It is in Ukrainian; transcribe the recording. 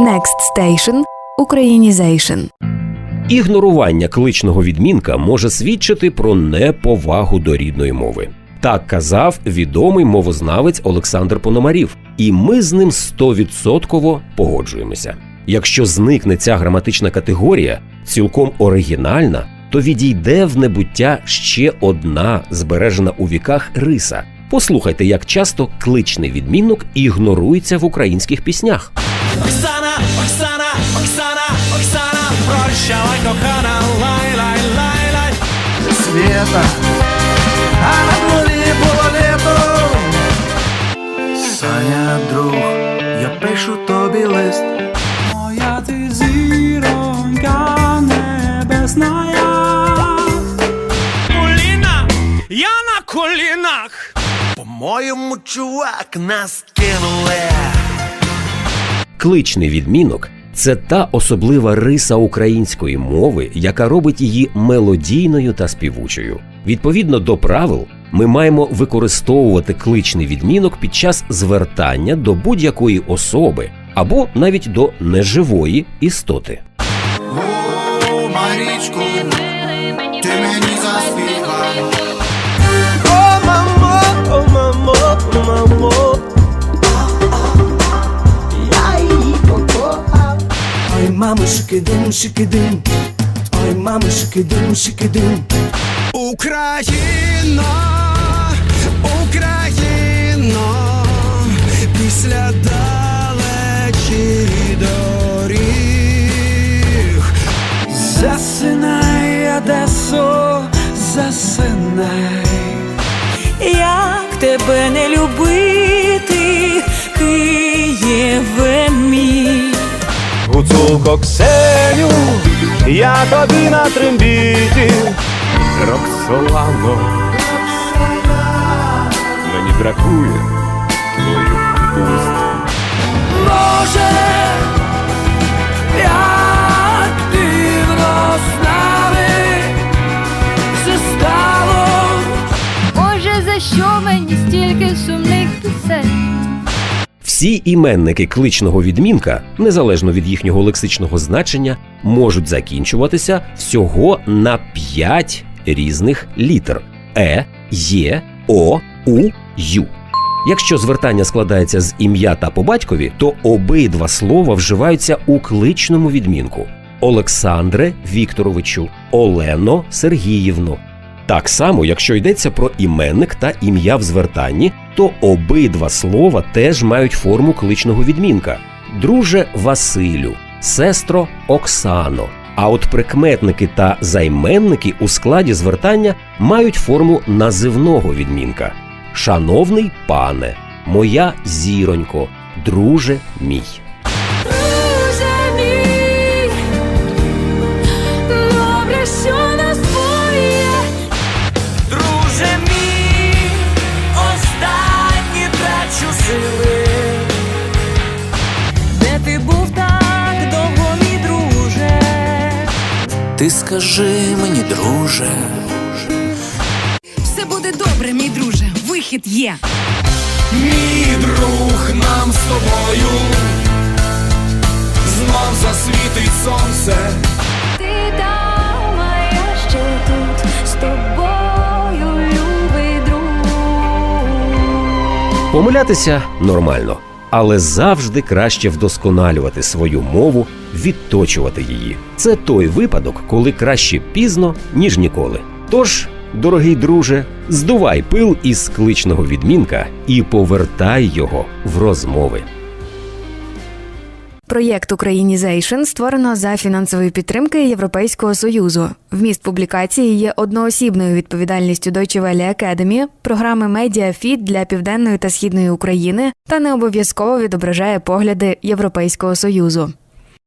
Next Station – Українізейшн. Ігнорування кличного відмінка може свідчити про неповагу до рідної мови. Так казав відомий мовознавець Олександр Пономарів, і ми з ним стовідсотково погоджуємося. Якщо зникне ця граматична категорія, цілком оригінальна, то відійде в небуття ще одна збережена у віках риса. Послухайте, як часто кличний відмінок ігнорується в українських піснях. А на дворі було літо. Саня, друг, я пишу тобі лист. Моя ти зіронька небесна. Коліна, я на колінах. По-моєму, чувак, нас кинули. Кличний відмінок це та особлива риса української мови, яка робить її мелодійною та співучою. Відповідно до правил, ми маємо використовувати кличний відмінок під час звертання до будь-якої особи або навіть до неживої істоти. О, Марічку, ти мені заспівай. Шикидим, шикидим. Ой, мамо, шикидим, шикидим. Україно, Україно, після далечі доріг. Засинай, Одесо, засинай. Як тебе не любити, Гуцулко Ксеню, я тобі на трембіті. Роксолано, мені бракує твоїх уст. Може, як дивно з нами все стало. Боже, за що мені стільки сумних пісень? Всі іменники кличного відмінка, незалежно від їхнього лексичного значення, можуть закінчуватися всього на 5 різних літер: е, є, о, у, ю. Якщо звертання складається з ім'я та по батькові, то обидва слова вживаються у кличному відмінку: Олександре Вікторовичу, Олено Сергіївно. Так само, якщо йдеться про іменник та ім'я в звертанні, то обидва слова теж мають форму кличного відмінка: друже Василю, сестро Оксано. А от прикметники та займенники у складі звертання мають форму називного відмінка: Шановний пане, моя зіронько, друже мій. Ти скажи мені, друже. Все буде добре, мій друже. Вихід є. Мій друг, нам з тобою знов засвітить сонце. Ти там, а я ще тут з тобою, любий друг. Помилятися нормально, але завжди краще вдосконалювати свою мову, відточувати її. Це той випадок, коли краще пізно, ніж ніколи. Тож, дорогий друже, здувай пил із кличного відмінка і повертай його в розмови. Проєкт Українізейшн створено за фінансової підтримки Європейського союзу. Вміст публікації є одноосібною відповідальністю Deutsche Welle Academy, програми MediaFeed для південної та східної України та не обов'язково відображає погляди Європейського союзу.